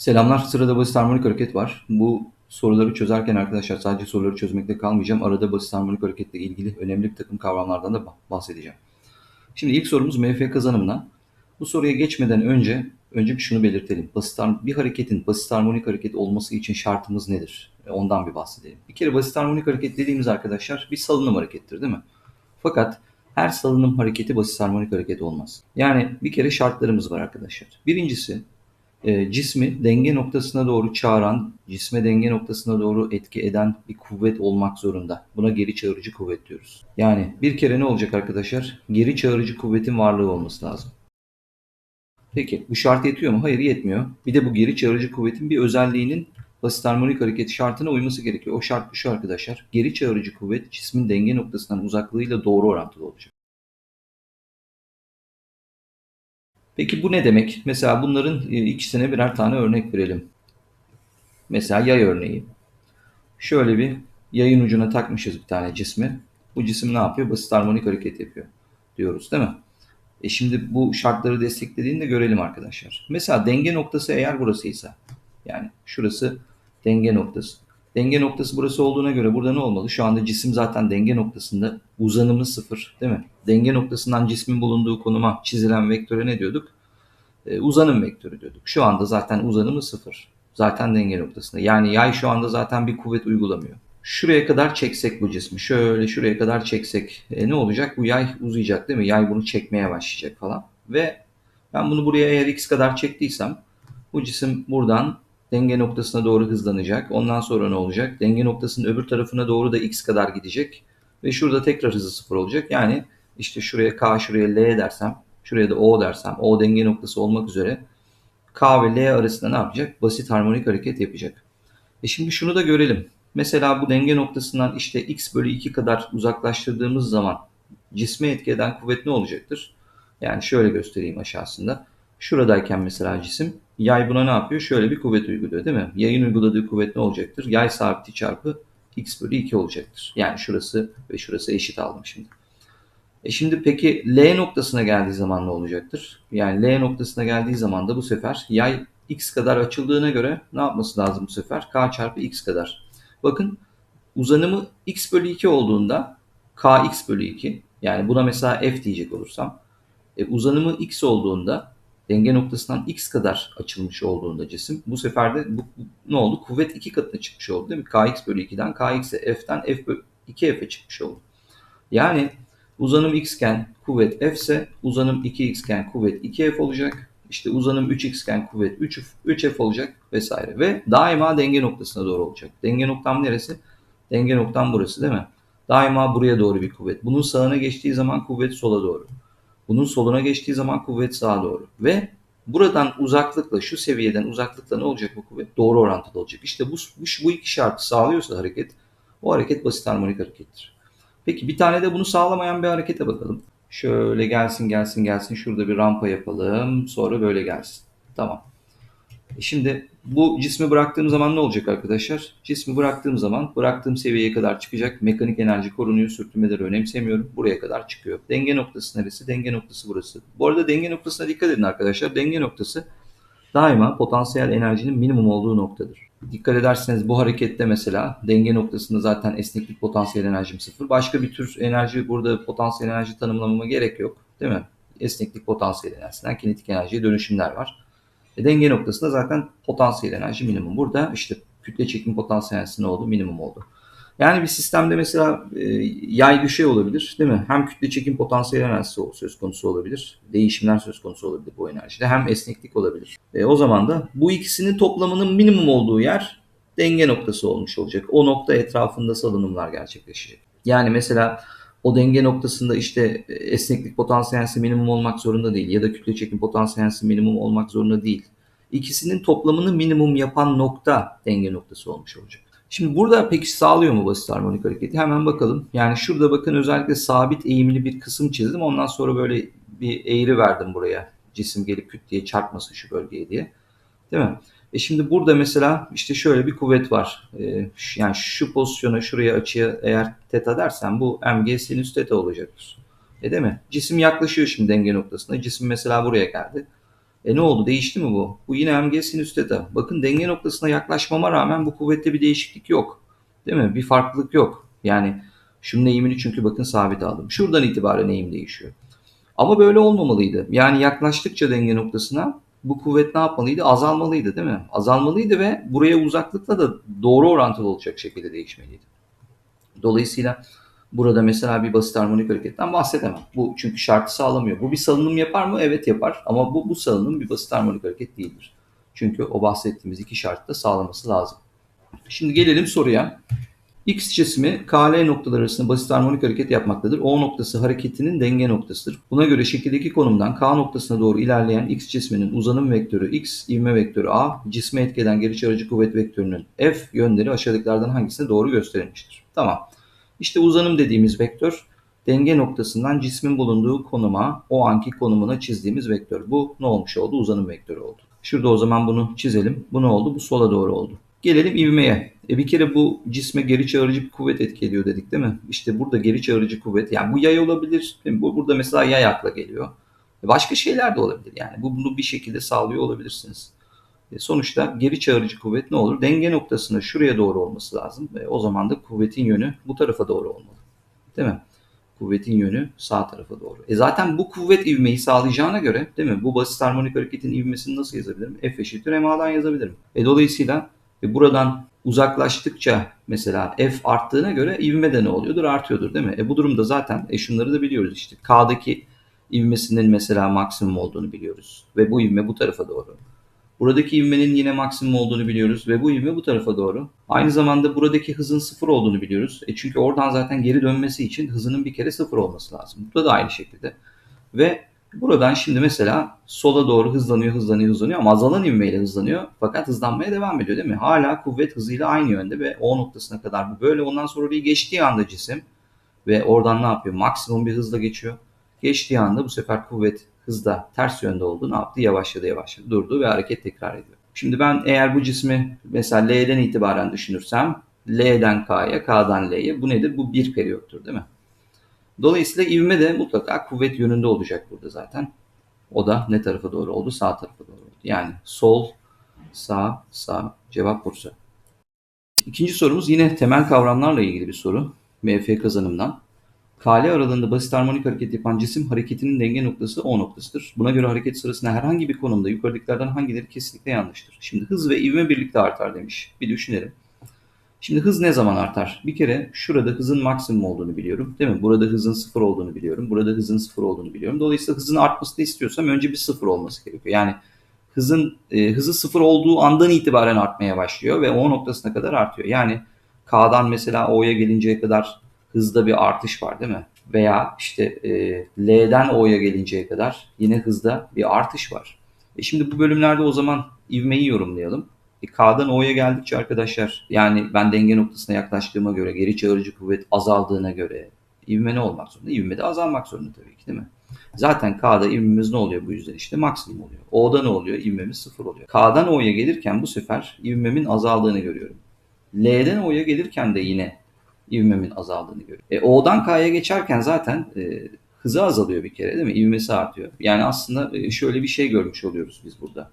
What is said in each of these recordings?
Selamlar. Sırada basit harmonik hareket var. Bu soruları çözerken arkadaşlar sadece soruları çözmekle kalmayacağım. Arada basit harmonik hareketle ilgili önemli bir takım kavramlardan da bahsedeceğim. Şimdi ilk sorumuz MF kazanımına. Bu soruya geçmeden önce önce bir şunu belirtelim. Basit bir hareketin basit harmonik hareket olması için şartımız nedir? E, ondan bir bahsedelim. Bir kere basit harmonik hareket dediğimiz arkadaşlar bir salınım harekettir değil mi? Fakat her salınım hareketi basit harmonik hareket olmaz. Yani bir kere şartlarımız var arkadaşlar. Birincisi e, cismi denge noktasına doğru çağıran, cisme denge noktasına doğru etki eden bir kuvvet olmak zorunda. Buna geri çağırıcı kuvvet diyoruz. Yani bir kere ne olacak arkadaşlar? Geri çağırıcı kuvvetin varlığı olması lazım. Peki bu şart yetiyor mu? Hayır yetmiyor. Bir de bu geri çağırıcı kuvvetin bir özelliğinin basit harmonik hareket şartına uyması gerekiyor. O şart şu arkadaşlar. Geri çağırıcı kuvvet cismin denge noktasından uzaklığıyla doğru orantılı olacak. Peki bu ne demek? Mesela bunların e, ikisine birer tane örnek verelim. Mesela yay örneği. Şöyle bir yayın ucuna takmışız bir tane cismi. Bu cisim ne yapıyor? Basit harmonik hareket yapıyor diyoruz değil mi? E şimdi bu şartları desteklediğini de görelim arkadaşlar. Mesela denge noktası eğer burasıysa yani şurası denge noktası. Denge noktası burası olduğuna göre burada ne olmalı? Şu anda cisim zaten denge noktasında uzanımı sıfır değil mi? Denge noktasından cismin bulunduğu konuma çizilen vektöre ne diyorduk? Ee, uzanım vektörü diyorduk. Şu anda zaten uzanımı sıfır. Zaten denge noktasında. Yani yay şu anda zaten bir kuvvet uygulamıyor. Şuraya kadar çeksek bu cismi. Şöyle şuraya kadar çeksek. E, ne olacak? Bu yay uzayacak değil mi? Yay bunu çekmeye başlayacak falan. Ve ben bunu buraya eğer x kadar çektiysem bu cisim buradan denge noktasına doğru hızlanacak. Ondan sonra ne olacak? Denge noktasının öbür tarafına doğru da x kadar gidecek. Ve şurada tekrar hızı sıfır olacak. Yani işte şuraya k şuraya l dersem şuraya da o dersem o denge noktası olmak üzere k ve l arasında ne yapacak? Basit harmonik hareket yapacak. E şimdi şunu da görelim. Mesela bu denge noktasından işte x bölü 2 kadar uzaklaştırdığımız zaman cisme etki eden kuvvet ne olacaktır? Yani şöyle göstereyim aşağısında. Şuradayken mesela cisim yay buna ne yapıyor? Şöyle bir kuvvet uyguluyor değil mi? Yayın uyguladığı kuvvet ne olacaktır? Yay sabiti çarpı x bölü 2 olacaktır. Yani şurası ve şurası eşit aldım şimdi. E şimdi peki L noktasına geldiği zaman ne olacaktır? Yani L noktasına geldiği zaman da bu sefer yay x kadar açıldığına göre ne yapması lazım bu sefer? K çarpı x kadar. Bakın uzanımı x bölü 2 olduğunda kx bölü 2 yani buna mesela f diyecek olursam e, uzanımı x olduğunda denge noktasından x kadar açılmış olduğunda cisim bu sefer de bu, ne oldu? Kuvvet 2 katına çıkmış oldu değil mi? kx bölü 2'den kx'e f'ten f bölü 2f'e çıkmış oldu. Yani uzanım x iken kuvvet f ise uzanım 2x iken kuvvet 2f olacak. İşte uzanım 3x iken kuvvet 3, 3f olacak vesaire. Ve daima denge noktasına doğru olacak. Denge noktam neresi? Denge noktam burası değil mi? Daima buraya doğru bir kuvvet. Bunun sağına geçtiği zaman kuvvet sola doğru. Bunun soluna geçtiği zaman kuvvet sağa doğru. Ve buradan uzaklıkla şu seviyeden uzaklıkla ne olacak bu kuvvet? Doğru orantılı olacak. İşte bu, bu, bu iki şartı sağlıyorsa hareket o hareket basit harmonik harekettir. Peki bir tane de bunu sağlamayan bir harekete bakalım. Şöyle gelsin gelsin gelsin şurada bir rampa yapalım. Sonra böyle gelsin. Tamam. E şimdi bu cismi bıraktığım zaman ne olacak arkadaşlar? Cismi bıraktığım zaman bıraktığım seviyeye kadar çıkacak. Mekanik enerji korunuyor. Sürtünmeleri önemsemiyorum. Buraya kadar çıkıyor. Denge noktası neresi? Denge noktası burası. Bu arada denge noktasına dikkat edin arkadaşlar. Denge noktası daima potansiyel enerjinin minimum olduğu noktadır. Dikkat ederseniz bu harekette mesela denge noktasında zaten esneklik potansiyel enerjim sıfır. Başka bir tür enerji burada potansiyel enerji tanımlamama gerek yok. Değil mi? Esneklik potansiyel enerjisinden kinetik enerjiye dönüşümler var. E, denge noktasında zaten potansiyel enerji minimum. Burada işte kütle çekim potansiyel enerjisi ne oldu? Minimum oldu. Yani bir sistemde mesela e, yay bir şey olabilir değil mi? Hem kütle çekim potansiyel enerjisi söz konusu olabilir. Değişimler söz konusu olabilir bu enerjide. Hem esneklik olabilir. E, o zaman da bu ikisinin toplamının minimum olduğu yer denge noktası olmuş olacak. O nokta etrafında salınımlar gerçekleşecek. Yani mesela o denge noktasında işte e, esneklik potansiyelsi minimum olmak zorunda değil ya da kütle çekim potansiyelsi minimum olmak zorunda değil. İkisinin toplamını minimum yapan nokta denge noktası olmuş olacak. Şimdi burada peki sağlıyor mu basit harmonik hareketi? Hemen bakalım. Yani şurada bakın özellikle sabit eğimli bir kısım çizdim. Ondan sonra böyle bir eğri verdim buraya. Cisim gelip küt diye çarpmasın şu bölgeye diye. Değil mi? E şimdi burada mesela işte şöyle bir kuvvet var. E, yani şu pozisyona şuraya açıya eğer teta dersen bu mg sinüs teta olacaktır. E değil mi? Cisim yaklaşıyor şimdi denge noktasına. Cisim mesela buraya geldi. E ne oldu? Değişti mi bu? Bu yine mg sinüs teta. Bakın denge noktasına yaklaşmama rağmen bu kuvvette bir değişiklik yok. Değil mi? Bir farklılık yok. Yani şunun eğimini çünkü bakın sabit aldım. Şuradan itibaren eğim değişiyor. Ama böyle olmamalıydı. Yani yaklaştıkça denge noktasına bu kuvvet ne yapmalıydı? Azalmalıydı değil mi? Azalmalıydı ve buraya uzaklıkla da doğru orantılı olacak şekilde değişmeliydi. Dolayısıyla burada mesela bir basit harmonik hareketten bahsedemem. Bu çünkü şartı sağlamıyor. Bu bir salınım yapar mı? Evet yapar. Ama bu, bu salınım bir basit harmonik hareket değildir. Çünkü o bahsettiğimiz iki şartı da sağlaması lazım. Şimdi gelelim soruya. X cismi KL noktaları arasında basit harmonik hareket yapmaktadır. O noktası hareketinin denge noktasıdır. Buna göre şekildeki konumdan K noktasına doğru ilerleyen X cisminin uzanım vektörü X, ivme vektörü A, cisme etkilen geri çağırıcı kuvvet vektörünün F yönleri aşağıdakilerden hangisine doğru gösterilmiştir? Tamam. İşte uzanım dediğimiz vektör denge noktasından cismin bulunduğu konuma, o anki konumuna çizdiğimiz vektör. Bu ne olmuş oldu? Uzanım vektörü oldu. Şurada o zaman bunu çizelim. Bu ne oldu? Bu sola doğru oldu. Gelelim ivmeye. E bir kere bu cisme geri çağırıcı bir kuvvet etki ediyor dedik değil mi? İşte burada geri çağırıcı kuvvet yani bu yay olabilir. Bu burada mesela yay akla geliyor. E başka şeyler de olabilir yani. Bu bunu bir şekilde sağlıyor olabilirsiniz. E sonuçta geri çağırıcı kuvvet ne olur? Denge noktasına şuraya doğru olması lazım. E o zaman da kuvvetin yönü bu tarafa doğru olmalı. Değil mi? Kuvvetin yönü sağ tarafa doğru. E zaten bu kuvvet ivmeyi sağlayacağına göre değil mi? Bu basit harmonik hareketin ivmesini nasıl yazabilirim? F eşittir MA'dan yazabilirim. E dolayısıyla ve buradan uzaklaştıkça mesela f arttığına göre ivme de ne oluyordur? Artıyordur değil mi? E bu durumda zaten e şunları da biliyoruz işte. K'daki ivmesinin mesela maksimum olduğunu biliyoruz. Ve bu ivme bu tarafa doğru. Buradaki ivmenin yine maksimum olduğunu biliyoruz ve bu ivme bu tarafa doğru. Aynı zamanda buradaki hızın sıfır olduğunu biliyoruz. E çünkü oradan zaten geri dönmesi için hızının bir kere sıfır olması lazım. Burada da aynı şekilde. Ve Buradan şimdi mesela sola doğru hızlanıyor, hızlanıyor, hızlanıyor ama azalan ivmeyle hızlanıyor. Fakat hızlanmaya devam ediyor değil mi? Hala kuvvet hızıyla aynı yönde ve O noktasına kadar bu böyle. Ondan sonra orayı geçtiği anda cisim ve oradan ne yapıyor? Maksimum bir hızla geçiyor. Geçtiği anda bu sefer kuvvet hızda ters yönde oldu. Ne yaptı? Yavaşladı, yavaşladı, durdu ve hareket tekrar ediyor. Şimdi ben eğer bu cismi mesela L'den itibaren düşünürsem L'den K'ya, K'dan L'ye bu nedir? Bu bir periyottur değil mi? Dolayısıyla ivme de mutlaka kuvvet yönünde olacak burada zaten. O da ne tarafa doğru oldu? Sağ tarafa doğru oldu. Yani sol, sağ, sağ. Cevap Bursa. İkinci sorumuz yine temel kavramlarla ilgili bir soru. MF kazanımdan. Kale aralığında basit harmonik hareket yapan cisim hareketinin denge noktası O noktasıdır. Buna göre hareket sırasında herhangi bir konumda yukarıdakilerden hangileri kesinlikle yanlıştır? Şimdi hız ve ivme birlikte artar demiş. Bir düşünelim. Şimdi hız ne zaman artar? Bir kere şurada hızın maksimum olduğunu biliyorum. Değil mi? Burada hızın sıfır olduğunu biliyorum. Burada hızın sıfır olduğunu biliyorum. Dolayısıyla hızın artmasını istiyorsam önce bir sıfır olması gerekiyor. Yani hızın e, hızı sıfır olduğu andan itibaren artmaya başlıyor ve O noktasına kadar artıyor. Yani K'dan mesela O'ya gelinceye kadar hızda bir artış var değil mi? Veya işte e, L'den O'ya gelinceye kadar yine hızda bir artış var. E şimdi bu bölümlerde o zaman ivmeyi yorumlayalım. E, K'dan O'ya geldikçe arkadaşlar yani ben denge noktasına yaklaştığıma göre geri çağırıcı kuvvet azaldığına göre ivme ne olmak zorunda? İvme de azalmak zorunda tabii ki değil mi? Zaten K'da ivmemiz ne oluyor bu yüzden işte maksimum oluyor. O'da ne oluyor? İvmemiz sıfır oluyor. K'dan O'ya gelirken bu sefer ivmemin azaldığını görüyorum. L'den O'ya gelirken de yine ivmemin azaldığını görüyorum. E, O'dan K'ya geçerken zaten e, hızı azalıyor bir kere değil mi? İvmesi artıyor. Yani aslında e, şöyle bir şey görmüş oluyoruz biz burada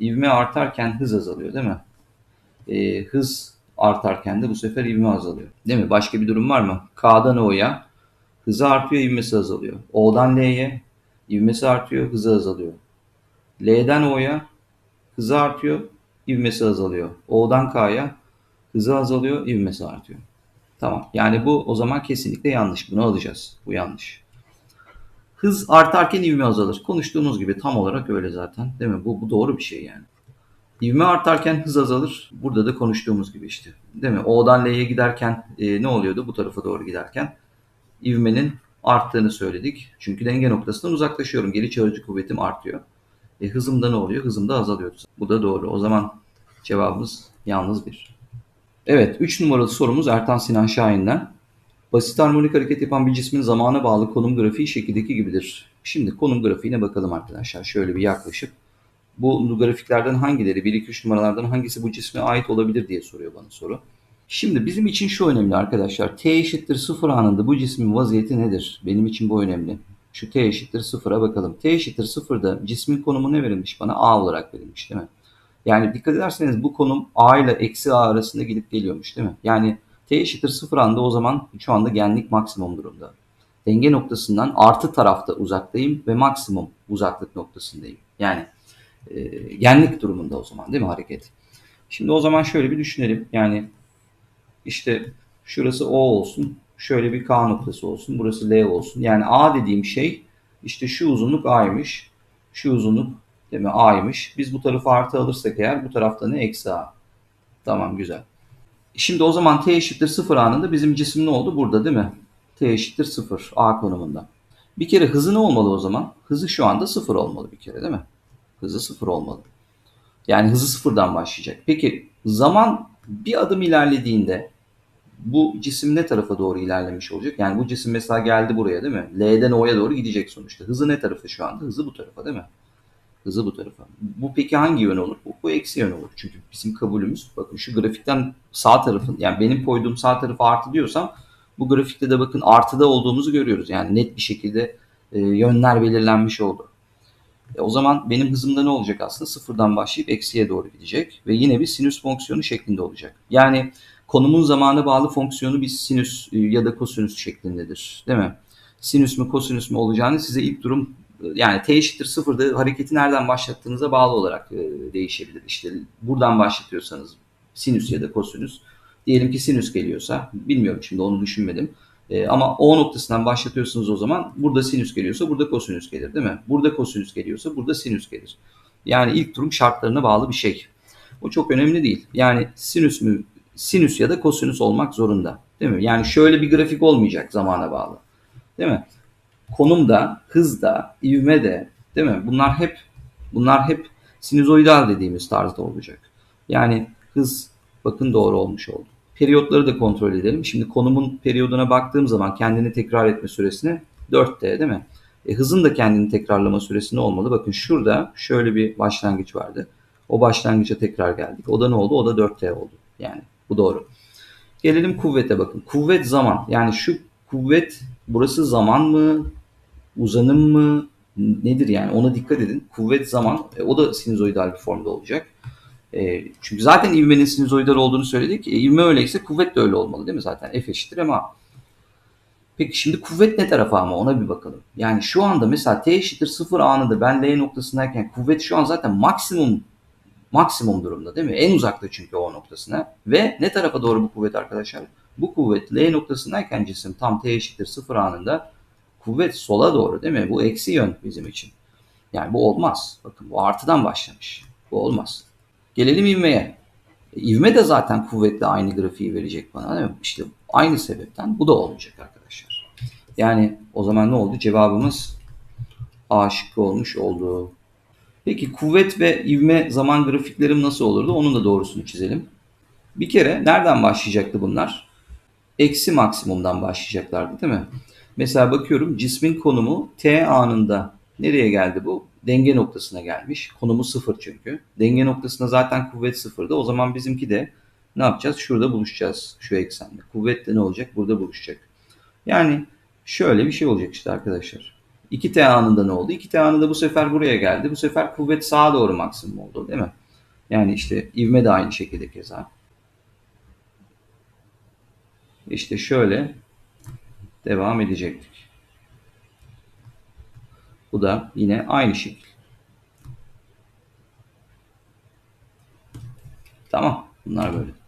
ivme artarken hız azalıyor değil mi? E, hız artarken de bu sefer ivme azalıyor. Değil mi? Başka bir durum var mı? K'dan O'ya hızı artıyor, ivmesi azalıyor. O'dan L'ye ivmesi artıyor, hızı azalıyor. L'den O'ya hızı artıyor, ivmesi azalıyor. O'dan K'ya hızı azalıyor, ivmesi artıyor. Tamam. Yani bu o zaman kesinlikle yanlış. Bunu alacağız. Bu yanlış. Hız artarken ivme azalır. Konuştuğumuz gibi tam olarak öyle zaten. Değil mi? Bu, bu doğru bir şey yani. İvme artarken hız azalır. Burada da konuştuğumuz gibi işte. Değil mi? O'dan L'ye giderken e, ne oluyordu? Bu tarafa doğru giderken ivmenin arttığını söyledik. Çünkü denge noktasından uzaklaşıyorum. Geri çağırıcı kuvvetim artıyor. E, hızımda ne oluyor? Hızımda azalıyordu. Bu da doğru. O zaman cevabımız yalnız bir. Evet. 3 numaralı sorumuz Ertan Sinan Şahin'den. Basit harmonik hareket yapan bir cismin zamana bağlı konum grafiği şekildeki gibidir. Şimdi konum grafiğine bakalım arkadaşlar. Şöyle bir yaklaşıp bu grafiklerden hangileri, 1 2 3 numaralardan hangisi bu cisme ait olabilir diye soruyor bana soru. Şimdi bizim için şu önemli arkadaşlar. T eşittir 0 anında bu cismin vaziyeti nedir? Benim için bu önemli. Şu t eşittir sıfıra bakalım. t eşittir sıfırda cismin konumu ne verilmiş bana? a olarak verilmiş değil mi? Yani dikkat ederseniz bu konum a ile eksi a arasında gidip geliyormuş değil mi? Yani t eşittir sıfır anda o zaman şu anda genlik maksimum durumda. Denge noktasından artı tarafta uzaktayım ve maksimum uzaklık noktasındayım. Yani e, genlik durumunda o zaman değil mi hareket? Şimdi o zaman şöyle bir düşünelim. Yani işte şurası O olsun. Şöyle bir K noktası olsun. Burası L olsun. Yani A dediğim şey işte şu uzunluk A'ymış. Şu uzunluk değil mi A'ymış. Biz bu tarafı artı alırsak eğer bu tarafta ne? Eksi A. Tamam güzel. Şimdi o zaman T eşittir 0 anında bizim cisim ne oldu? Burada değil mi? T eşittir 0 A konumunda. Bir kere hızı ne olmalı o zaman? Hızı şu anda 0 olmalı bir kere değil mi? Hızı 0 olmalı. Yani hızı sıfırdan başlayacak. Peki zaman bir adım ilerlediğinde bu cisim ne tarafa doğru ilerlemiş olacak? Yani bu cisim mesela geldi buraya değil mi? L'den O'ya doğru gidecek sonuçta. Hızı ne tarafı şu anda? Hızı bu tarafa değil mi? Hızı bu tarafa. Bu peki hangi yön olur? Bu, bu eksi yön olur. Çünkü bizim kabulümüz bakın şu grafikten sağ tarafın yani benim koyduğum sağ tarafı artı diyorsam bu grafikte de bakın artıda olduğumuzu görüyoruz. Yani net bir şekilde e, yönler belirlenmiş oldu. E, o zaman benim hızımda ne olacak aslında? Sıfırdan başlayıp eksiye doğru gidecek ve yine bir sinüs fonksiyonu şeklinde olacak. Yani konumun zamana bağlı fonksiyonu bir sinüs e, ya da kosinüs şeklindedir. Değil mi? Sinüs mü kosinüs mü olacağını size ilk durum yani t eşittir sıfırda hareketi nereden başlattığınıza bağlı olarak e, değişebilir. İşte buradan başlatıyorsanız sinüs ya da kosinüs. Diyelim ki sinüs geliyorsa bilmiyorum şimdi onu düşünmedim. E, ama O noktasından başlatıyorsunuz o zaman burada sinüs geliyorsa burada kosinüs gelir değil mi? Burada kosinüs geliyorsa burada sinüs gelir. Yani ilk durum şartlarına bağlı bir şey. O çok önemli değil. Yani sinüs mü sinüs ya da kosinüs olmak zorunda. Değil mi? Yani şöyle bir grafik olmayacak zamana bağlı. Değil mi? Konumda, hızda, ivme de değil mi? Bunlar hep bunlar hep sinüzoidal dediğimiz tarzda olacak. Yani hız bakın doğru olmuş oldu. Periyotları da kontrol edelim. Şimdi konumun periyoduna baktığım zaman kendini tekrar etme süresini 4T değil mi? E, hızın da kendini tekrarlama süresi ne olmalı? Bakın şurada şöyle bir başlangıç vardı. O başlangıca tekrar geldik. O da ne oldu? O da 4T oldu. Yani bu doğru. Gelelim kuvvete bakın. Kuvvet zaman. Yani şu kuvvet burası zaman mı? Uzanım mı? Nedir yani? Ona dikkat edin. Kuvvet zaman. E, o da sinüzoidal bir formda olacak. E, çünkü zaten ivmenin sinüzoidal olduğunu söyledik. E, ivme öyleyse kuvvet de öyle olmalı değil mi zaten? F eşittir ama. Peki şimdi kuvvet ne tarafa ama ona bir bakalım. Yani şu anda mesela t eşittir 0 anında ben L noktasındayken kuvvet şu an zaten maksimum maksimum durumda değil mi? En uzakta çünkü o noktasına. Ve ne tarafa doğru bu kuvvet arkadaşlar? Bu kuvvet L noktasındayken cisim tam t eşittir 0 anında kuvvet sola doğru değil mi? Bu eksi yön bizim için. Yani bu olmaz. Bakın bu artıdan başlamış. Bu olmaz. Gelelim ivmeye. E, ivme de zaten kuvvetle aynı grafiği verecek bana değil mi? İşte aynı sebepten bu da olmayacak arkadaşlar. Yani o zaman ne oldu? Cevabımız A şıkkı olmuş oldu. Peki kuvvet ve ivme zaman grafiklerim nasıl olurdu? Onun da doğrusunu çizelim. Bir kere nereden başlayacaktı bunlar? Eksi maksimumdan başlayacaklardı değil mi? Mesela bakıyorum cismin konumu t anında nereye geldi bu? Denge noktasına gelmiş. Konumu sıfır çünkü. Denge noktasında zaten kuvvet sıfırda. O zaman bizimki de ne yapacağız? Şurada buluşacağız şu eksende. Kuvvet de ne olacak? Burada buluşacak. Yani şöyle bir şey olacak işte arkadaşlar. 2t anında ne oldu? 2t anında bu sefer buraya geldi. Bu sefer kuvvet sağa doğru maksimum oldu değil mi? Yani işte ivme de aynı şekilde keza. İşte şöyle devam edecektik. Bu da yine aynı şekil. Tamam. Bunlar böyle.